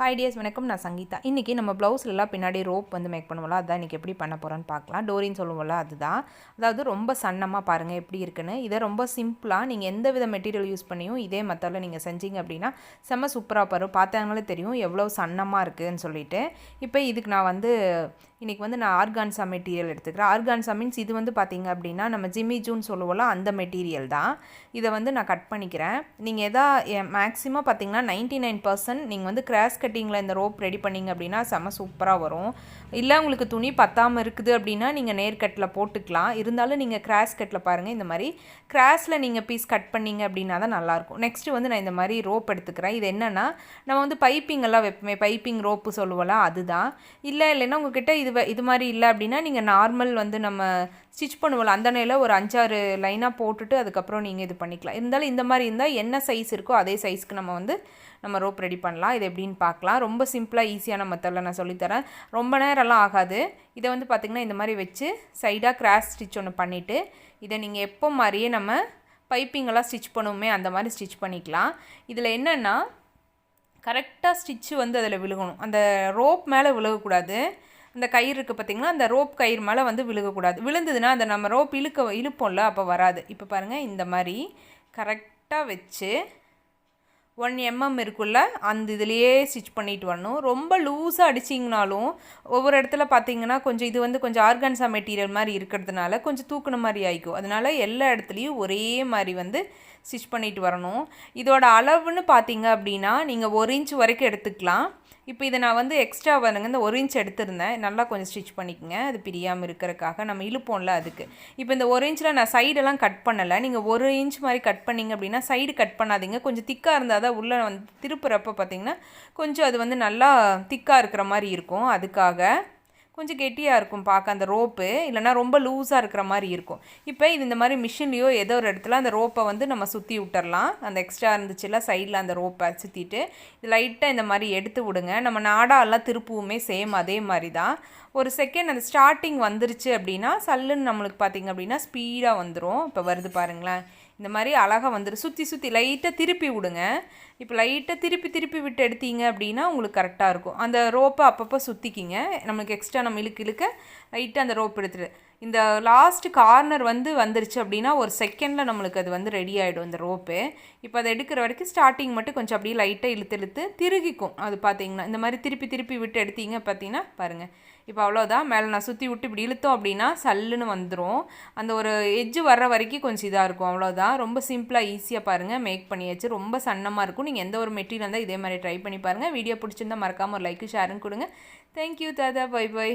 Hi tears வணக்கம். நான் சங்கீதா. இன்றைக்கி நம்ம ப்ளவுஸ்லலாம் பின்னாடி ரோப் வந்து மேக் பண்ணுவோம்ல அதான் இன்றைக்கி எப்படி பண்ண போகிறோன்னு பார்க்கலாம். டோரின்னு சொல்லுவோம்ல அதுதான். அதாவது ரொம்ப சன்னமாக பாருங்கள் எப்படி இருக்குன்னு. இதை ரொம்ப சிம்பிளாக நீங்கள் எந்த வித மெட்டீரியல் யூஸ் பண்ணியும் இதே மெத்தடில் நீங்கள் செஞ்சீங்க அப்படின்னா செம்ம சூப்பராக பாரும் பார்த்தாங்களே தெரியும் எவ்வளோ சன்னமாக இருக்குதுன்னு சொல்லிட்டு. இப்போ இதுக்கு நான் வந்து இன்றைக்கி வந்து நான் ஆர்கான்சா மெட்டீரியல் எடுத்துக்கிறேன். ஆர்கான்சா மீன்ஸ் இது வந்து பார்த்திங்க அப்படின்னா நம்ம ஜிம்மி ஜூன் சொல்லுவோம்ல அந்த மெட்டீரியல் தான். இதை வந்து நான் கட் பண்ணிக்கிறேன். நீங்கள் எதா மேக்ஸிமம் பார்த்தீங்கன்னா நைன்ட்டி நைன் பர்சன்ட் நீங்கள் வந்து கிராஸ் கட்டிங்கில் இந்த ரோப் ரெடி பண்ணிங்க அப்படின்னா செம சூப்பராக வரும். இல்லை உங்களுக்கு துணி பத்தாமல் இருக்குது அப்படின்னா நீங்கள் நேர்கட்டில் போட்டுக்கலாம். இருந்தாலும் நீங்கள் கிராஸ் கட்டில் பாருங்கள் இந்த மாதிரி கிராஸில் நீங்கள் பீஸ் கட் பண்ணிங்க அப்படின்னா தான் நல்லாயிருக்கும். நெக்ஸ்ட்டு வந்து நான் இந்த மாதிரி ரோப் எடுத்துக்கிறேன். இது என்னென்னா நம்ம வந்து பைப்பிங் எல்லாம் வைப்போமே பைப்பிங் ரோப்பு சொல்லுவோம்ல அதுதான். இல்லை இல்லைன்னா உங்ககிட்ட இது இது மாதிரி இல்லை அப்படின்னா நீங்கள் நார்மல் வந்து நம்ம ஸ்டிச் பண்ணுவோம்ல அந்த நேரில் ஒரு அஞ்சாறு லைனாக போட்டுட்டு அதுக்கப்புறம் நீங்கள் இது பண்ணிக்கலாம். இருந்தாலும் இந்த மாதிரி இருந்தால் என்ன சைஸ் இருக்கோ அதே சைஸ்க்கு நம்ம வந்து நம்ம ரோப் ரெடி பண்ணலாம். இது எப்படின்னு பார்க்கலாம். ரொம்ப சிம்பிளாக ஈஸியான மெத்தடில் நான் சொல்லித்தரேன் ரொம்ப நேரம்லாம் ஆகாது. இதை வந்து பார்த்திங்கன்னா இந்த மாதிரி வச்சு சைடாக கிராஸ் ஸ்டிச் ஒன்று பண்ணிவிட்டு இதை நீங்கள் எப்போ மாதிரியே நம்ம பைப்பிங்கெல்லாம் ஸ்டிச் பண்ணுவோமே அந்த மாதிரி ஸ்டிச் பண்ணிக்கலாம். இதில் என்னென்னா கரெக்டாக ஸ்டிச்சு வந்து அதில் விழுகணும். அந்த ரோப் மேலே விழுகக்கூடாது. அந்த கயிறு இருக்குது பார்த்திங்கன்னா அந்த ரோப் கயிறு மேலே வந்து விழுகக்கூடாது. விழுந்ததுன்னா அந்த நம்ம ரோப் இழுக்க இழுப்போம்ல அப்போ வராது. இப்போ பாருங்கள் இந்த மாதிரி கரெக்டாக வச்சு ஒன் எம்எம் இருக்குல்ல அந்த இதுலேயே ஸ்டிச் பண்ணிட்டு வரணும். ரொம்ப லூஸாக அடிச்சிங்கனாலும் ஒவ்வொரு இடத்துல பார்த்தீங்கன்னா கொஞ்சம் இது வந்து கொஞ்சம் ஆர்கான்சா மெட்டீரியல் மாதிரி இருக்கிறதுனால கொஞ்சம் தூக்குன மாதிரி ஆயிக்கும். அதனால் எல்லா இடத்துலையும் ஒரே மாதிரி வந்து ஸ்டிச் பண்ணிட்டு வரணும். இதோட அளவுன்னு பார்த்தீங்க அப்படின்னா நீங்கள் ஒரு இன்ச் வரைக்கும் எடுத்துக்கலாம். இப்போ இதை நான் வந்து எக்ஸ்ட்ரா வந்துங்க இந்த ஒரு இன்ச் எடுத்திருந்தேன். நல்லா கொஞ்சம் ஸ்டிச் பண்ணிக்கங்க. அது பிரியாமல் இருக்கிறக்காக நம்ம இழுப்போம்ல அதுக்கு. இப்போ இந்த ஒரு இன்ச்சில் நான் சைடெல்லாம் கட் பண்ணலை. நீங்கள் ஒரு இன்ச் மாதிரி கட் பண்ணீங்க அப்படின்னா சைடு கட் பண்ணாதீங்க. கொஞ்சம் திக்காக இருந்தால் தான் உள்ளே வந்து திருப்புறப்ப பார்த்தீங்கன்னா கொஞ்சம் அது வந்து நல்லா திக்காக இருக்கிற மாதிரி இருக்கும். அதுக்காக கொஞ்சம் கெட்டியாக இருக்கும் பார்க்க அந்த ரோப்பு. இல்லைனா ரொம்ப லூஸாக இருக்கிற மாதிரி இருக்கும். இப்போ இது இந்த மாதிரி மிஷின்லேயோ ஏதோ ஒரு இடத்துல அந்த ரோப்பை வந்து நம்ம சுற்றி விட்டுறலாம். அந்த எக்ஸ்ட்ரா இருந்துச்சுல சைடில் அந்த ரோப்பை சுற்றிட்டு இது லைட்டாக இந்த மாதிரி எடுத்து விடுங்க. நம்ம நாடாலாம் திருப்பவுமே சேம் அதே மாதிரி தான். ஒரு செகண்ட் அந்த ஸ்டார்டிங் வந்துருச்சு அப்படின்னா சல்லுன்னு நம்மளுக்கு பார்த்தீங்க அப்படின்னா ஸ்பீடாக வந்துடும் இப்போ வருது பாருங்களேன். இந்த மாதிரி அழகாக வந்துடும் சுற்றி சுற்றி லைட்டாக திருப்பி விடுங்க. இப்போ லைட்டாக திருப்பி திருப்பி விட்டு எடுத்தீங்க அப்படின்னா உங்களுக்கு கரெக்டாக இருக்கும். அந்த ரோப்பை அப்பப்போ சுற்றிக்கிங்க நம்மளுக்கு எக்ஸ்ட்ரா நம்ம இழுக்க இழுக்க லைட்டாக அந்த ரோப் எடுத்துட்டு இந்த லாஸ்ட் கார்னர் வந்து வந்துருச்சு அப்படின்னா ஒரு செகண்டில் நம்மளுக்கு அது வந்து ரெடி ஆகிடும் இந்த ரோப்பு. இப்போ அதை எடுக்கிற வரைக்கும் ஸ்டார்டிங் மட்டும் கொஞ்சம் அப்படியே லைட்டாக இழுத்து இழுத்து திருகிக்கும். அது பார்த்தீங்கன்னா இந்த மாதிரி திருப்பி திருப்பி விட்டு எடுத்தீங்க பார்த்தீங்கன்னா பாருங்கள் இப்போ அவ்வளோதான் மேலே நான் சுற்றி விட்டு இப்படி இழுத்தோம் அப்படின்னா சல்லுன்னு வந்துடும் அந்த ஒரு எஜ்ஜு வர்ற வரைக்கும் கொஞ்சம் இதாக இருக்கும். அவ்வளோதான் ரொம்ப சிம்பிளாக ஈஸியாக பாருங்கள் மேக் பண்ணியாச்சு. ரொம்ப சன்னமாக இருக்கும். நீங்கள் எந்த ஒரு மெட்டீரியல் இருந்தால் இதே மாதிரி ட்ரை பண்ணி பாருங்கள் வீடியோ பிடிச்சிருந்தா மறக்காமல் ஒரு லைக்கு ஷேரும் கொடுங்க. Thank you Dada by by